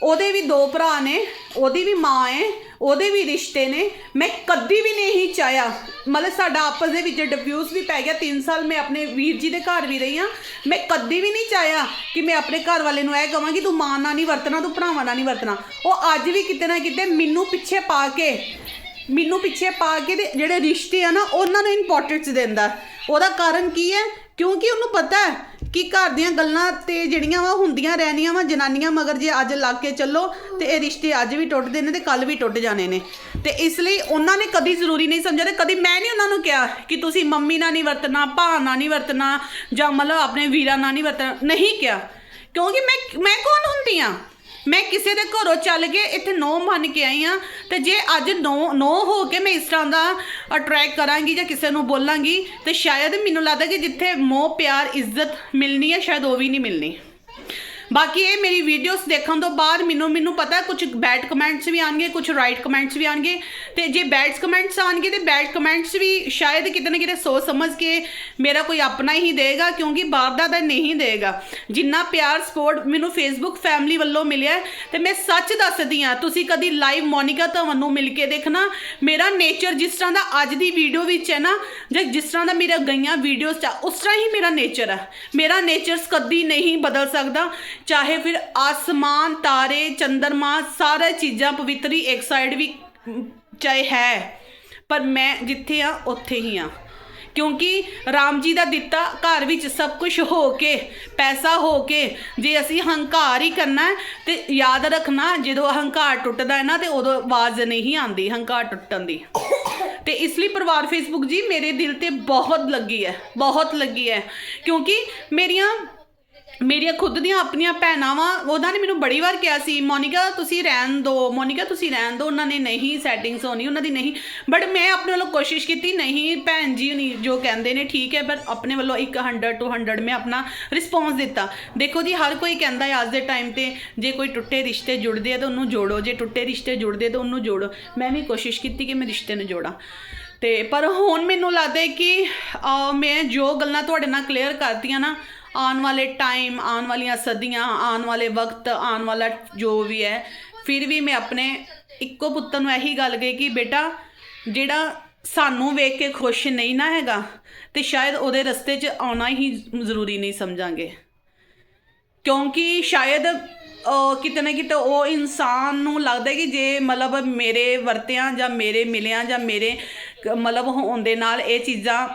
ਉਹਦੇ ਵੀ ਦੋ ਭਰਾ ਨੇ, ਉਹਦੀ ਵੀ ਮਾਂ ਹੈ, ਉਹਦੇ ਵੀ ਰਿਸ਼ਤੇ ਨੇ, ਮੈਂ ਕਦੀ ਵੀ ਨਹੀਂ ਚਾਹਿਆ। ਮਤਲਬ ਸਾਡਾ ਆਪਸ ਦੇ ਵਿੱਚ ਡਿਫਿਊਜ਼ ਵੀ ਪੈ ਗਿਆ 3 ਸਾਲ ਮੈਂ ਆਪਣੇ ਵੀਰ ਜੀ ਦੇ ਘਰ ਵੀ ਰਹੀ ਹਾਂ। ਮੈਂ ਕਦੀ ਵੀ ਨਹੀਂ ਚਾਹਿਆ ਕਿ ਮੈਂ ਆਪਣੇ ਘਰ ਵਾਲੇ ਨੂੰ ਇਹ ਕਹਾਂ ਕਿ ਤੂੰ ਮਾਂ ਨਾਲ ਨਹੀਂ ਵਰਤਣਾ, ਤੂੰ ਭਰਾਵਾਂ ਨਾਲ ਨਹੀਂ ਵਰਤਣਾ। ਉਹ ਅੱਜ ਵੀ ਕਿਤੇ ਨਾ ਕਿਤੇ ਮੈਨੂੰ ਪਿੱਛੇ ਪਾ ਕੇ, ਮੈਨੂੰ ਪਿੱਛੇ ਪਾ ਕੇ ਤੇ ਜਿਹੜੇ ਰਿਸ਼ਤੇ ਆ ਨਾ, ਉਹਨਾਂ ਨੂੰ ਇੰਪੋਰਟੈਂਸ ਦਿੰਦਾ। ਉਹਦਾ ਕਾਰਨ ਕੀ ਹੈ? ਕਿਉਂਕਿ ਉਹਨੂੰ ਪਤਾ ਹੈ ਕਿ ਘਰ ਦੀਆਂ ਗੱਲਾਂ ਤੇ ਜਿਹੜੀਆਂ ਵਾ ਹੁੰਦੀਆਂ ਰਹਿਣੀਆਂ ਵਾ ਜਨਾਨੀਆਂ, ਮਗਰ ਜੇ ਅੱਜ ਲੱਗ ਕੇ ਚੱਲੋ ਤੇ ਇਹ ਰਿਸ਼ਤੇ ਅੱਜ ਵੀ ਟੁੱਟਦੇ ਨੇ ਤੇ ਕੱਲ ਵੀ ਟੁੱਟ ਜਾਣੇ ਨੇ। ਤੇ ਇਸ ਲਈ ਉਹਨਾਂ ਨੇ ਕਦੀ ਜ਼ਰੂਰੀ ਨਹੀਂ ਸਮਝਿਆ ਤੇ ਕਦੀ ਮੈਂ ਨਹੀਂ ਉਹਨਾਂ ਨੂੰ ਕਿਹਾ ਕਿ ਤੁਸੀਂ ਮੰਮੀ ਨਾਲ ਨਹੀਂ ਵਰਤਣਾ ਭਾ ਨਾਲ ਨਹੀਂ ਵਰਤਣਾ ਜਾਂ ਮਤਲਬ ਆਪਣੇ ਵੀਰਾਂ ਨਾਲ ਨਹੀਂ ਵਰਤਣਾ, ਨਹੀਂ ਕਿਹਾ। ਕਿਉਂਕਿ ਮੈਂ ਮੈਂ ਕੌਣ ਹੁੰਦੀ ਆ? ਮੈਂ ਕਿਸੇ ਦੇ ਘਰੋਂ ਚੱਲ ਕੇ ਇੱਥੇ ਨੋ ਮੰਨ ਕੇ ਆਈ ਆ ਤੇ ਜੇ ਅੱਜ ਨੌ ਨੌ ਹੋ ਕੇ ਮੈਂ ਇਸ ਤਰ੍ਹਾਂ ਦਾ ਅਟਰੈਕਟ ਕਰਾਂਗੀ ਜਾਂ ਕਿਸੇ ਨੂੰ ਬੋਲਾਂਗੀ, ਤੇ ਸ਼ਾਇਦ ਮੈਨੂੰ ਲੱਗਦਾ ਕਿ ਜਿੱਥੇ ਮੋਹ, ਪਿਆਰ, ਇੱਜ਼ਤ ਮਿਲਣੀ ਹੈ, ਸ਼ਾਇਦ ਉਹ ਵੀ ਨਹੀਂ ਮਿਲਣੀ। ਬਾਕੀ ਇਹ ਮੇਰੀ ਵੀਡੀਓਜ਼ ਦੇਖਣ ਤੋਂ ਬਾਅਦ ਮੈਨੂੰ ਮੈਨੂੰ ਪਤਾ ਕੁਝ ਬੈਡ ਕਮੈਂਟਸ ਵੀ ਆਣਗੇ ਕੁਝ ਰਾਈਟ ਕਮੈਂਟਸ ਵੀ ਆਣਗੇ ਤੇ ਜੇ ਬੈਡ ਕਮੈਂਟਸ ਆਣਗੇ ਤੇ ਬੈਡ ਕਮੈਂਟਸ ਵੀ ਸ਼ਾਇਦ ਕਿਤੇ ਨਾ ਕਿਤੇ ਸੋਚ ਸਮਝ ਕੇ ਮੇਰਾ ਕੋਈ ਆਪਣਾ ਹੀ ਦੇਗਾ, ਕਿਉਂਕਿ ਬਾਹਰ ਦਾ ਤਾਂ ਨਹੀਂ ਦੇਗਾ। ਜਿੰਨਾ ਪਿਆਰ ਸਪੋਰਟ ਮੈਨੂੰ ਫੇਸਬੁੱਕ ਫੈਮਿਲੀ ਵੱਲੋਂ ਮਿਲਿਆ ਤੇ ਮੈਂ ਸੱਚ ਦੱਸਦੀ ਆ ਤੁਸੀਂ ਕਦੀ ਲਾਈਵ ਮੋਨਿਕਾ ਧਵਨ ਨੂੰ ਮਿਲ ਕੇ ਦੇਖਣਾ। ਮੇਰਾ ਨੇਚਰ ਜਿਸ ਤਰ੍ਹਾਂ ਦਾ ਅੱਜ ਦੀ ਵੀਡੀਓ ਵਿੱਚ ਹੈ ਨਾ, ਜਾਂ ਜਿਸ ਤਰ੍ਹਾਂ ਦਾ ਮੇਰਾ ਗਈਆਂ ਵੀਡੀਓਜ਼ ਚ ਉਸ ਤਰ੍ਹਾਂ ਹੀ ਮੇਰਾ ਨੇਚਰ ਹੈ ਮੇਰਾ ਨੇਚਰ ਕਦੀ ਨਹੀਂ ਬਦਲ ਸਕਦਾ। ਚਾਹੇ ਫਿਰ ਆਸਮਾਨ, ਤਾਰੇ, ਚੰਦਰਮਾ, ਸਾਰਾ ਚੀਜ਼ਾਂ ਪਵਿੱਤਰੀ ਇੱਕ ਸਾਈਡ ਵੀ ਚਾਹੇ ਹੈ। ਪਰ ਮੈਂ ਜਿੱਥੇ ਆ, ਉੱਥੇ ਹੀ ਆ। ਕਿਉਂਕਿ ਰਾਮ ਜੀ ਦਾ ਦਿੱਤਾ ਘਰ ਵਿੱਚ ਸਭ ਕੁਝ ਹੋ ਕੇ, ਪੈਸਾ ਹੋ ਕੇ, ਜੇ ਅਸੀਂ ਹੰਕਾਰ ਹੀ ਕਰਨਾ ਹੈ, ਤੇ ਯਾਦ ਰੱਖਣਾ, ਜਦੋਂ ਹੰਕਾਰ ਟੁੱਟਦਾ ਹੈ ਨਾ, ਤੇ ਉਦੋਂ ਆਵਾਜ਼ ਨਹੀਂ ਆਉਂਦੀ, ਹੰਕਾਰ ਟੁੱਟਣ ਦੀ। ਤੇ ਇਸ ਲਈ ਪਰਿਵਾਰ ਫੇਸਬੁੱਕ ਜੀ, ਮੇਰੇ ਦਿਲ ਤੇ ਬਹੁਤ ਲੱਗੀ ਹੈ, ਬਹੁਤ ਲੱਗੀ ਹੈ। ਕਿਉਂਕਿ ਮੇਰੀਆਂ ਮੇਰੀਆਂ ਖੁਦ ਦੀਆਂ ਆਪਣੀਆਂ ਭੈਣਾਂ ਵਾ ਉਹਨਾਂ ਨੇ ਮੈਨੂੰ ਬੜੀ ਵਾਰ ਕਿਹਾ ਸੀ, ਮੋਨਿਕਾ ਤੁਸੀਂ ਰਹਿਣ ਦਿਓ ਮੋਨਿਕਾ ਤੁਸੀਂ ਰਹਿਣ ਦਿਓ ਉਹਨਾਂ ਨੇ ਨਹੀਂ ਸੈਟਿੰਗਸ ਹੋਣੀ, ਉਹਨਾਂ ਦੀ ਨਹੀਂ ਬਟ ਮੈਂ ਆਪਣੇ ਵੱਲੋਂ ਕੋਸ਼ਿਸ਼ ਕੀਤੀ, ਨਹੀਂ ਭੈਣ ਜੀ ਨਹੀਂ ਜੋ ਕਹਿੰਦੇ ਨੇ ਠੀਕ ਹੈ, ਪਰ ਆਪਣੇ ਵੱਲੋਂ ਇੱਕ 100 ਟੂ 100 ਮੈਂ ਆਪਣਾ ਰਿਸਪੌਂਸ ਦਿੱਤਾ। ਦੇਖੋ ਜੀ, ਹਰ ਕੋਈ ਕਹਿੰਦਾ ਹੈ ਅੱਜ ਦੇ ਟਾਈਮ ਤੇ, ਜੇ ਕੋਈ ਟੁੱਟੇ ਰਿਸ਼ਤੇ ਜੁੜਦੇ ਆ ਤਾਂ ਉਹਨੂੰ ਜੋੜੋ, ਜੇ ਟੁੱਟੇ ਰਿਸ਼ਤੇ ਜੁੜਦੇ ਤਾਂ ਉਹਨੂੰ ਜੋੜੋ। ਮੈਂ ਵੀ ਕੋਸ਼ਿਸ਼ ਕੀਤੀ ਕਿ ਮੈਂ ਰਿਸ਼ਤੇ ਨੂੰ ਜੋੜਾਂ। ਤੇ ਪਰ ਹੁਣ ਮੈਨੂੰ ਲੱਗਦਾ ਕਿ ਮੈਂ ਜੋ ਗੱਲਾਂ ਤੁਹਾਡੇ ਨਾਲ ਕਲੀਅਰ ਕਰਤੀਆਂ ਨਾ ਆਉਣ ਵਾਲੇ ਟਾਈਮ ਆਉਣ ਵਾਲੀਆਂ ਸਦੀਆਂ, ਆਉਣ ਵਾਲੇ ਵਕਤ, ਆਉਣ ਵਾਲਾ ਜੋ ਵੀ ਹੈ, ਫਿਰ ਵੀ ਮੈਂ ਆਪਣੇ ਇੱਕੋ ਪੁੱਤਰ ਨੂੰ ਇਹੀ ਗੱਲ ਕਹੀ ਕਿ ਬੇਟਾ, ਜਿਹੜਾ ਸਾਨੂੰ ਵੇਖ ਕੇ ਖੁਸ਼ ਨਹੀਂ ਨਾ ਹੈਗਾ, ਤੇ ਸ਼ਾਇਦ ਉਹਦੇ ਰਸਤੇ 'ਚ ਆਉਣਾ ਹੀ ਜ਼ਰੂਰੀ ਨਹੀਂ ਸਮਝਾਂਗੇ। ਕਿਉਂਕਿ ਸ਼ਾਇਦ ਕਿਤੇ ਨਾ ਕਿਤੇ ਉਹ ਇਨਸਾਨ ਨੂੰ ਲੱਗਦਾ ਕਿ ਜੇ ਮਤਲਬ ਮੇਰੇ ਵਰਤਿਆਂ ਜਾਂ ਮੇਰੇ ਮਿਲਿਆਂ ਜਾਂ ਮੇਰੇ ਮਤਲਬ ਹੋਣ ਦੇ ਨਾਲ ਇਹ ਚੀਜ਼ਾਂ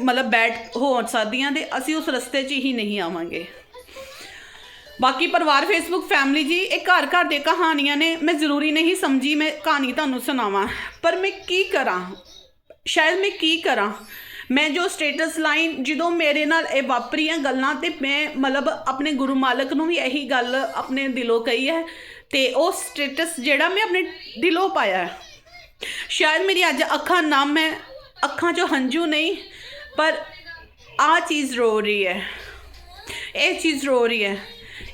ਮਤਲਬ ਬੈਠ ਹੋ ਸਕਦੀਆਂ ਤੇ ਅਸੀਂ ਉਸ ਰਸਤੇ 'ਚ ਹੀ ਨਹੀਂ ਆਵਾਂਗੇ। ਬਾਕੀ ਪਰਿਵਾਰ ਫੇਸਬੁੱਕ ਫੈਮਿਲੀ ਜੀ, ਇਹ ਘਰ ਘਰ ਦੇ ਕਹਾਣੀਆਂ ਨੇ। ਮੈਂ ਜ਼ਰੂਰੀ ਨਹੀਂ ਸਮਝੀ, ਮੈਂ ਕਹਾਣੀ ਤੁਹਾਨੂੰ ਸੁਣਾਵਾਂ। ਪਰ ਮੈਂ ਕੀ ਕਰਾਂ? ਸ਼ਾਇਦ ਮੈਂ ਕੀ ਕਰਾਂ? ਮੈਂ ਜੋ ਸਟੇਟਸ ਲਾਈਨ ਜਦੋਂ ਮੇਰੇ ਨਾਲ ਇਹ ਵਾਪਰੀਆਂ ਗੱਲਾਂ ਤੇ ਮੈਂ ਮਤਲਬ ਆਪਣੇ ਗੁਰੂ ਮਾਲਕ ਨੂੰ ਵੀ ਇਹੀ ਗੱਲ ਆਪਣੇ ਦਿਲੋਂ ਕਹੀ ਹੈ ਤੇ ਉਹ ਸਟੇਟਸ ਜਿਹੜਾ ਮੈਂ ਆਪਣੇ ਦਿਲੋਂ ਪਾਇਆ ਸ਼ਾਇਦ ਮੇਰੀ ਅੱਜ ਅੱਖਾਂ ਨਮ ਹੈ, ਅੱਖਾਂ 'ਚੋਂ ਹੰਝੂ ਨਹੀਂ ਪਰ ਆ ਚੀਜ਼ ਰੋ ਰਹੀ ਹੈ। ਇਹ ਚੀਜ਼ ਰੋ ਰਹੀ ਹੈ।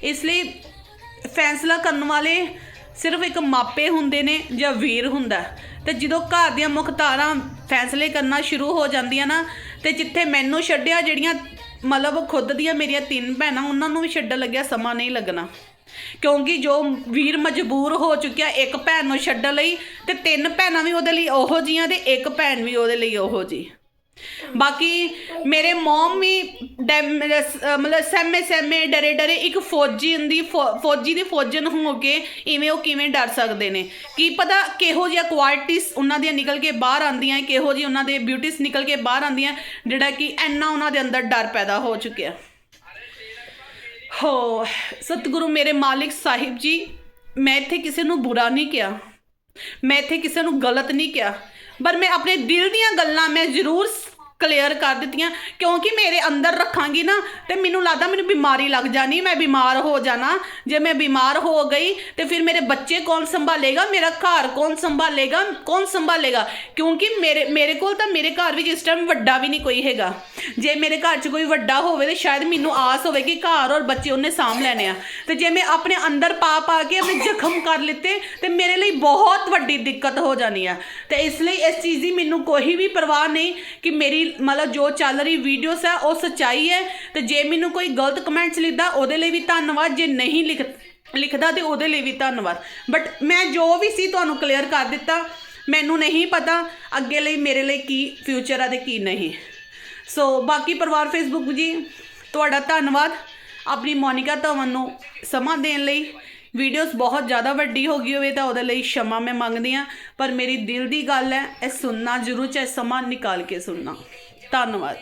ਇਸ ਲਈ ਫੈਸਲਾ ਕਰਨ ਵਾਲੇ ਸਿਰਫ ਇੱਕ ਮਾਪੇ ਹੁੰਦੇ ਨੇ ਜਾਂ ਵੀਰ ਹੁੰਦਾ ਹੈ। ਤੇ ਜਦੋਂ ਘਰ ਦੀਆਂ ਮੁੱਖ ਧਾਰਾਂ ਫੈਸਲੇ ਕਰਨਾ ਸ਼ੁਰੂ ਹੋ ਜਾਂਦੀਆਂ ਨਾ, ਤੇ ਜਿੱਥੇ ਮੈਨੂੰ ਛੱਡਿਆ ਜਿਹੜੀਆਂ ਮਤਲਬ ਖੁਦ ਦੀਆਂ ਮੇਰੀਆਂ ਤਿੰਨ ਭੈਣਾਂ, ਉਹਨਾਂ ਨੂੰ ਵੀ ਛੱਡਣ ਲੱਗਿਆ ਸਮਾਂ ਨਹੀਂ ਲੱਗਣਾ। ਕਿਉਂਕਿ ਜੋ ਵੀਰ ਮਜਬੂਰ ਹੋ ਚੁੱਕਿਆ ਇੱਕ ਭੈਣ ਨੂੰ ਛੱਡਣ ਲਈ, ਤੇ ਤਿੰਨ ਭੈਣਾਂ ਵੀ ਉਹਦੇ ਲਈ ਉਹੋ ਜੀਆਂ ਤੇ ਇੱਕ ਭੈਣ ਵੀ ਉਹਦੇ ਲਈ ਉਹੋ ਜੀ। ਬਾਕੀ ਮੇਰੇ ਮਮ ਵੀ ਡੈਮ- ਮਤਲਬ ਸਹਿਮੇ ਸਹਿਮੇ, ਡਰੇ ਡਰੇ ਇੱਕ ਫੌਜੀ ਹੁੰਦੀ, ਫੌ- ਫੌਜੀ ਦੀ ਫੌਜਨ ਹੋ ਕੇ ਇਵੇਂ ਉਹ ਕਿਵੇਂ ਡਰ ਸਕਦੇ ਨੇ। ਕੀ ਪਤਾ ਕਿਹੋ ਜਿਹੀਆਂ ਕੁਆਲਿਟੀਜ਼ ਉਹਨਾਂ ਦੀਆਂ ਨਿਕਲ ਕੇ ਬਾਹਰ ਆਉਂਦੀਆਂ, ਕਿਹੋ ਜਿਹੀ ਉਹਨਾਂ ਦੇ ਬਿਊਟੀਜ਼ ਨਿਕਲ ਕੇ ਬਾਹਰ ਆਉਂਦੀਆਂ, ਜਿਹੜਾ ਕਿ ਇੰਨਾ ਉਹਨਾਂ ਦੇ ਅੰਦਰ ਡਰ ਪੈਦਾ ਹੋ ਚੁੱਕਿਆ। ਹੋ, ਸਤਿਗੁਰੂ ਮੇਰੇ ਮਾਲਿਕ ਸਾਹਿਬ ਜੀ, ਮੈਂ ਇੱਥੇ ਕਿਸੇ ਨੂੰ ਬੁਰਾ ਨਹੀਂ ਕਿਹਾ। ਮੈਂ ਇੱਥੇ ਕਿਸੇ ਨੂੰ ਗਲਤ ਨਹੀਂ ਕਿਹਾ। ਪਰ ਮੈਂ ਆਪਣੇ ਦਿਲ ਦੀਆਂ ਗੱਲਾਂ ਮੈਂ ਜ਼ਰੂਰ ਕਲੀਅਰ ਕਰ ਦਿੱਤੀਆਂ। ਕਿਉਂਕਿ ਮੇਰੇ ਅੰਦਰ ਰੱਖਾਂਗੀ ਨਾ, ਤੇ ਮੈਨੂੰ ਲੱਗਦਾ ਮੈਨੂੰ ਬਿਮਾਰੀ ਲੱਗ ਜਾਣੀ, ਮੈਂ ਬਿਮਾਰ ਹੋ ਜਾਣਾ। ਜੇ ਮੈਂ ਬਿਮਾਰ ਹੋ ਗਈ, ਤੇ ਫਿਰ ਮੇਰੇ ਬੱਚੇ ਕੌਣ ਸੰਭਾਲੇਗਾ? ਮੇਰਾ ਘਰ ਕੌਣ ਸੰਭਾਲੇਗਾ? ਕੌਣ ਸੰਭਾਲੇਗਾ? ਕਿਉਂਕਿ ਮੇਰੇ ਮੇਰੇ ਕੋਲ ਤਾਂ ਮੇਰੇ ਘਰ ਵਿੱਚ ਇਸ ਟਾਈਮ ਵੱਡਾ ਵੀ ਨਹੀਂ ਕੋਈ ਹੈਗਾ। ਜੇ ਮੇਰੇ ਘਰ 'ਚ ਕੋਈ ਵੱਡਾ ਹੋਵੇ, ਤੇ ਸ਼ਾਇਦ ਮੈਨੂੰ ਆਸ ਹੋਵੇ ਕਿ ਘਰ ਔਰ ਬੱਚੇ ਉਹਨੇ ਸਾਂਭ ਲੈਣੇ ਆ। ਤੇ ਜੇ ਮੈਂ ਆਪਣੇ ਅੰਦਰ ਪਾ ਪਾ ਕੇ ਆਪਣੇ ਜ਼ਖਮ ਕਰ ਲਿੱਤੇ, ਤੇ ਮੇਰੇ ਲਈ ਬਹੁਤ ਵੱਡੀ ਦਿੱਕਤ ਹੋ ਜਾਣੀ ਆ। ਤੇ ਇਸ ਲਈ ਇਸ ਚੀਜ਼ ਦੀ ਮੈਨੂੰ ਕੋਈ ਵੀ ਪਰਵਾਹ ਨਹੀਂ ਕਿ ਮੇਰੀ ਮਤਲਬ ਜੋ ਚੱਲ ਰਹੀ ਵੀਡੀਓਸ ਹੈ ਉਹ ਸੱਚਾਈ ਹੈ। ਤੇ ਜੇ ਮੈਨੂੰ ਕੋਈ ਗਲਤ ਕਮੈਂਟਸ ਲਿਖਦਾ, ਉਹਦੇ ਲਈ ਵੀ ਧੰਨਵਾਦ। ਜੇ ਨਹੀਂ ਲਿਖ, ਲਿਖਦਾ ਤੇ ਉਹਦੇ ਲਈ ਵੀ ਧੰਨਵਾਦ। ਬਟ ਮੈਂ ਜੋ ਵੀ ਸੀ, ਤੁਹਾਨੂੰ ਕਲੀਅਰ ਕਰ ਦਿੱਤਾ। ਮੈਨੂੰ ਨਹੀਂ ਪਤਾ ਅੱਗੇ ਲਈ ਮੇਰੇ ਲਈ ਕੀ ਫਿਊਚਰ ਆ ਤੇ ਕੀ ਨਹੀਂ। ਸੋ ਬਾਕੀ ਪਰਿਵਾਰ ਫੇਸਬੁੱਕ ਜੀ, ਤੁਹਾਡਾ ਧੰਨਵਾਦ। ਆਪਣੀ ਮੋਨਿਕਾ ਧਵਨ ਨੂੰ ਸਮਾਂ ਦੇਣ ਲਈ। ਵੀਡੀਓਜ਼ ਬਹੁਤ ਜ਼ਿਆਦਾ ਵੱਡੀ ਹੋ ਗਈ ਹੋਵੇ ਤਾਂ ਉਹਦੇ ਲਈ ਸ਼ਮਾ ਮੈਂ ਮੰਗਦੀ ਆ ਪਰ ਮੇਰੀ ਦਿਲ ਦੀ ਗੱਲ ਹੈ, ਇਹ ਸੁਣਨਾ ਜ਼ਰੂਰ, ਚਾਹੇ ਸਮਾਂ ਨਿਕਾਲ ਕੇ ਸੁਣਨਾ। ਧੰਨਵਾਦ।